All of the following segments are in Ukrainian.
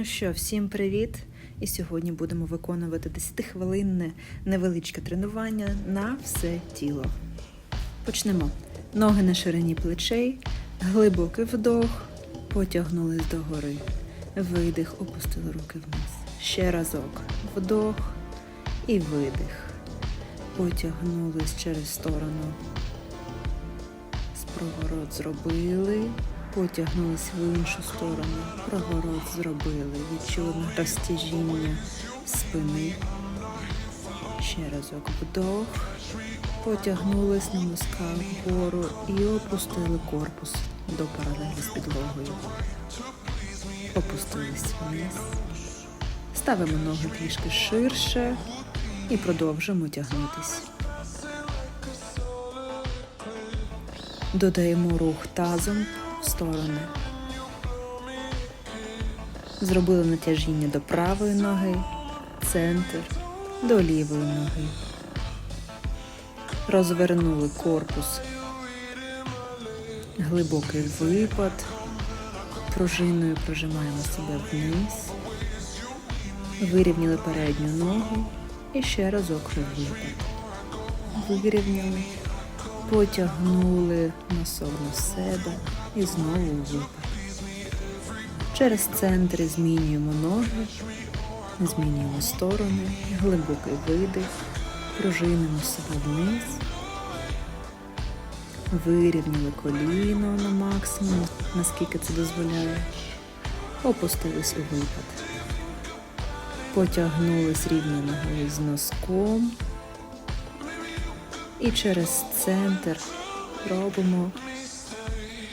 Ну що, всім привіт! І сьогодні будемо виконувати 10-хвилинне невеличке тренування на все тіло. Почнемо. Ноги на ширині плечей, глибокий вдох, потягнулись догори. Видих, опустили руки вниз. Ще разок. Вдох і видих. Потягнулись через сторону. Спроворот зробили. Потягнулись в іншу сторону. Проворот зробили. Відчули розтяжіння спини. Ще разок вдох. Потягнулись на носках вгору і опустили корпус до паралелі з підлогою. Опустились вниз. Ставимо ноги трішки ширше і продовжуємо тягнутись. Додаємо рух тазом сторони. Зробили натяжіння до правої ноги, центр, до лівої ноги. Розвернули корпус. Глибокий випад. Пружиною прожимаємо себе вниз. Вирівняли передню ногу і ще разок випад. Вирівняли, потягнули носок на себе і знову випад. Через центр змінюємо ноги, змінюємо сторони, глибокий видих, пружинимо себе вниз. Вирівняли коліно на максимум, наскільки це дозволяє. Опустились у випад. Потягнулись рівною ногою з носком. І через центр робимо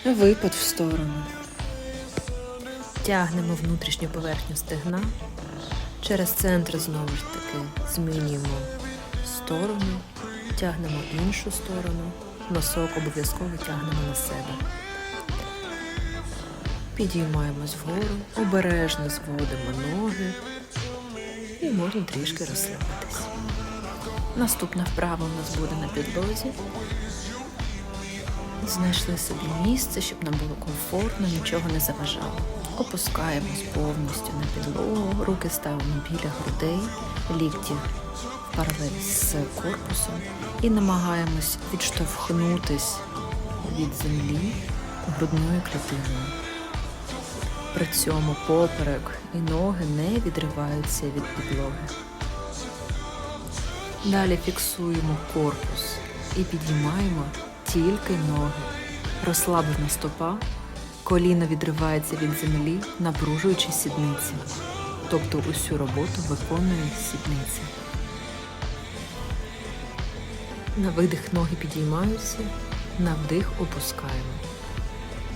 випад в сторону. Тягнемо внутрішню поверхню стегна. Через центр знову ж таки змінюємо сторону, тягнемо іншу сторону. Носок обов'язково тягнемо на себе. Підіймаємось вгору, обережно зводимо ноги і можна трішки розслабитись. Наступна вправа у нас буде на підлозі. Знайшли собі місце, щоб нам було комфортно, нічого не заважало. Опускаємось повністю на підлогу, руки ставимо біля грудей, лікті в паралелі з корпусом і намагаємось відштовхнутись від землі грудною клітиною. При цьому поперек і ноги не відриваються від підлоги. Далі фіксуємо корпус і підіймаємо тільки ноги. Розслаблена стопа, коліно відривається від землі, напружуючи сідниці. Тобто усю роботу виконує сідниця. На видих ноги підіймаються, на вдих опускаємо.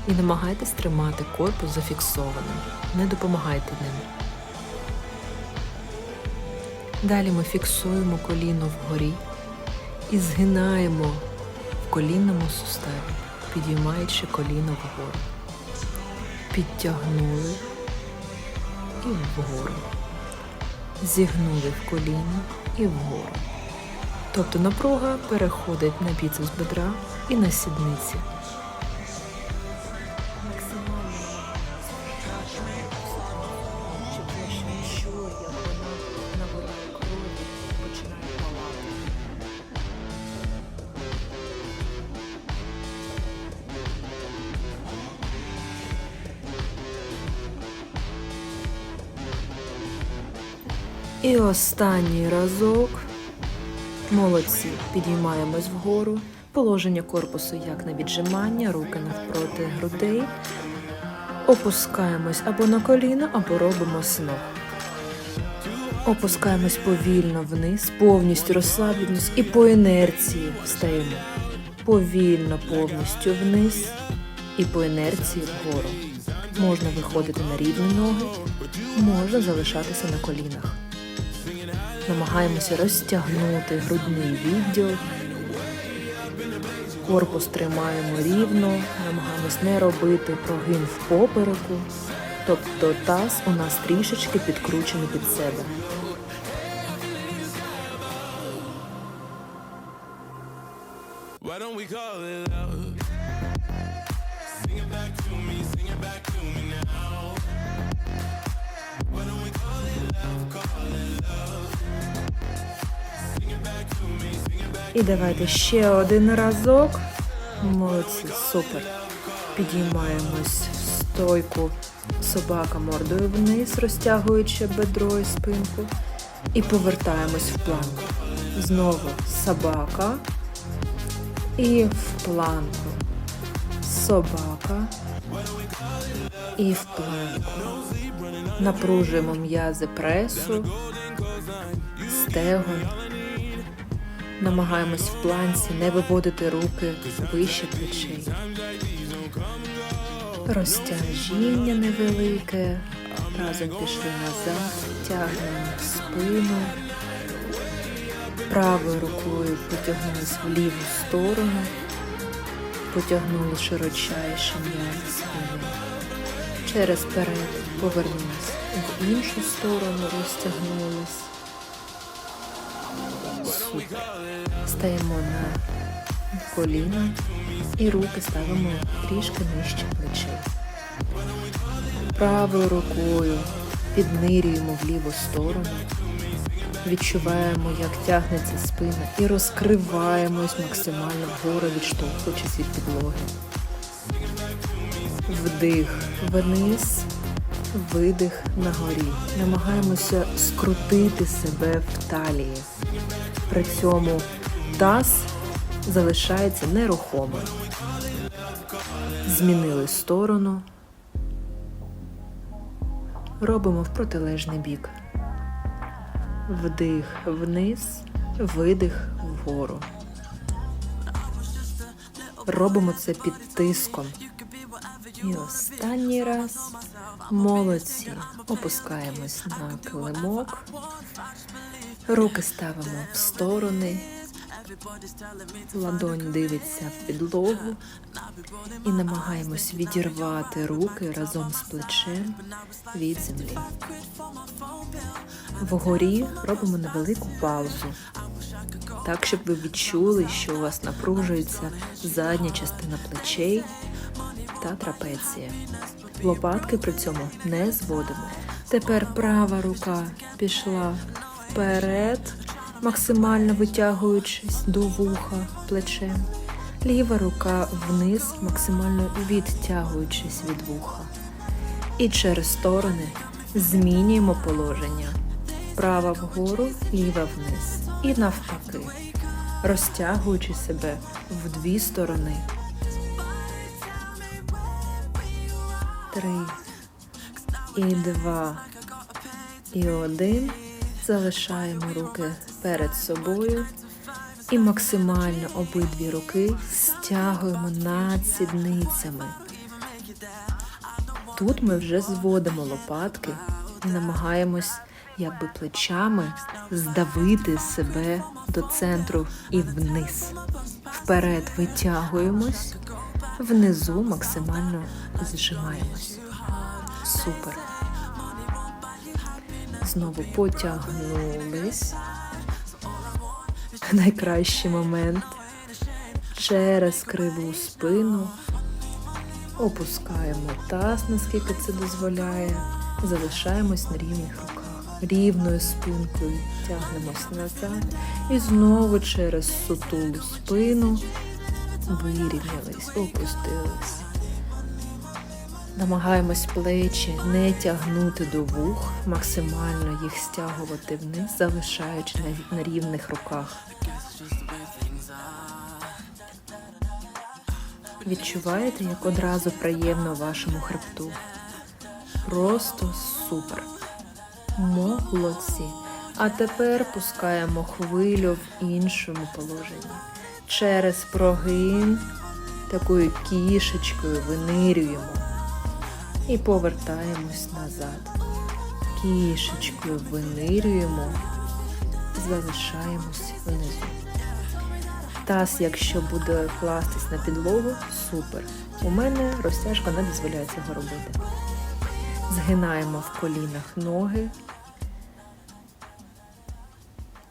І намагайтесь тримати корпус зафіксованим. Не допомагайте ним. Далі ми фіксуємо коліно вгорі і згинаємо в колінному суставі, підіймаючи коліно вгору. Підтягнули і вгору. Зігнули в коліно і вгору. Тобто напруга переходить на біцепс бедра і на сідниці. І останній разок. Молодці. Підіймаємось вгору. Положення корпусу як на віджимання, руки навпроти грудей. Опускаємось або на коліно, або робимо сног. Опускаємось повільно вниз, повністю розслаблюємось і по інерції встаємо. Повільно повністю вниз і по інерції вгору. Можна виходити на рівні ноги, можна залишатися на колінах. Намагаємося розтягнути грудний відділ. Корпус тримаємо рівно, намагаємось не робити прогин в попереку. Тобто таз у нас трішечки підкручений під себе. Why don't we call it love? І давайте ще один разок. Молодці, супер. Підіймаємось в стойку. Собака мордою вниз, розтягуючи бедро і спинку. І повертаємось в планку. Знову собака. І в планку. Собака. І в планку. Напружуємо м'язи пресу, стегон. Намагаємось в планці не виводити руки вище плечей. Розтяжіння невелике. Разом пішли назад, тягнемо спину. Правою рукою потягнулись в ліву сторону, потягнули широчайші м'язи спини. Через перед повернулись в іншу сторону, розтягнулись. Супер. Стаємо на коліна і руки ставимо трішки нижче плечей. Правою рукою піднирюємо в ліву сторону. Відчуваємо, як тягнеться спина і розкриваємось максимально вгору, відштовхуючись від підлоги. Вдих вниз, видих нагорі. Намагаємося скрутити себе в талії. При цьому таз залишається нерухомим. Змінили сторону. Робимо в протилежний бік. Вдих вниз, видих вгору. Робимо це під тиском. І останній раз. Молодці. Опускаємось на килимок. Руки ставимо в сторони. Ладонь дивиться в підлогу і намагаємось відірвати руки разом з плечем від землі. Вгорі робимо невелику паузу, так щоб ви відчули, що у вас напружується задня частина плечей та трапеція. Лопатки при цьому не зводимо. Тепер права рука пішла вперед, максимально витягуючись до вуха плечем. Ліва рука вниз, максимально відтягуючись від вуха. І через сторони змінюємо положення. Права вгору, ліва вниз. І навпаки, розтягуючи себе в дві сторони. Три. І два. І один. Залишаємо руки перед собою і максимально обидві руки стягуємо над сідницями. Тут ми вже зводимо лопатки і намагаємось якби плечами здавити себе до центру і вниз. Вперед витягуємось, внизу максимально зжимаємось. Супер. Знову потягнулись. Найкращий момент. Через криву спину. Опускаємо таз, наскільки це дозволяє. Залишаємось на рівних руках. Рівною спинкою тягнемось назад. І знову через сутулу спину вирівнялись, опустились. Намагаємось плечі не тягнути до вух, максимально їх стягувати вниз, залишаючи на, рівних руках. Відчуваєте, як одразу приємно вашому хребту? Просто супер. Молодці. А тепер пускаємо хвилю в іншому положенні. Через прогин такою кішечкою винирюємо і повертаємось назад. Кішечкою винирюємо, залишаємось внизу. Таз, якщо буде кластись на підлогу, супер. У мене розтяжка не дозволяє цього робити. Згинаємо в колінах ноги,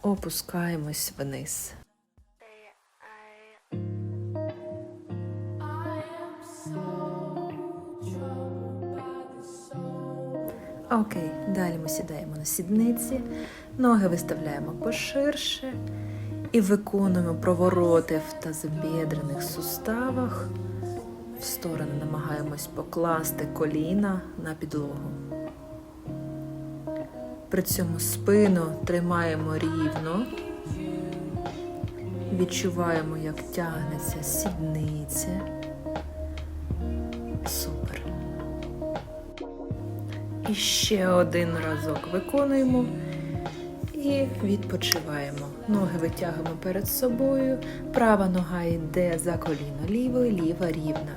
опускаємось вниз. Окей, далі ми сідаємо на сідниці, ноги виставляємо поширше І виконуємо провороти в тазобідрених суставах. В сторони намагаємось покласти коліна на підлогу. При цьому спину тримаємо рівно. Відчуваємо, як тягнеться сідниця. І ще один разок виконуємо і відпочиваємо. Ноги витягуємо перед собою. Права нога йде за коліно лівою, ліва рівна.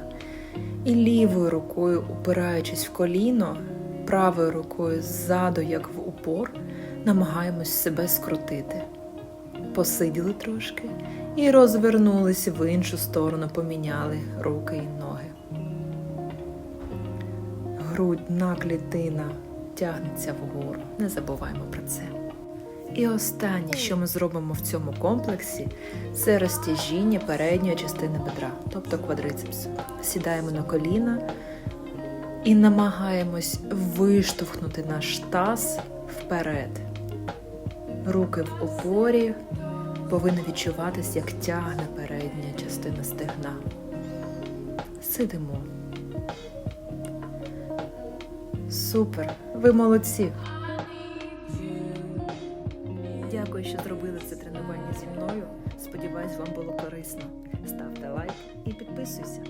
І лівою рукою, упираючись в коліно, правою рукою ззаду, як в упор, намагаємось себе скрутити. Посиділи трошки і розвернулись в іншу сторону, поміняли руки і ноги. Грудна клітина тягнеться вгору. Не забуваємо про це. І останнє, що ми зробимо в цьому комплексі, це розтяжіння передньої частини бедра, тобто квадрицепс. Сідаємо на коліна і намагаємось виштовхнути наш таз вперед. Руки в опорі повинні відчуватись, як тягне передня частина стегна. Сидимо. Супер! Ви молодці! Дякую, що зробили це тренування зі мною. Сподіваюсь, вам було корисно. Ставте лайк і підписуйся.